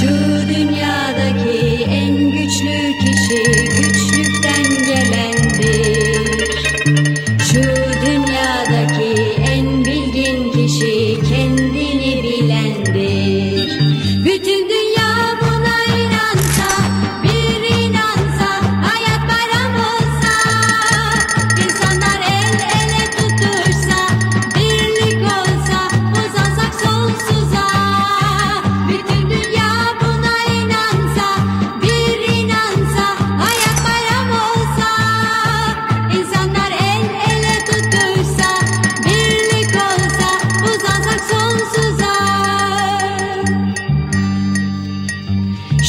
bilendir. Şu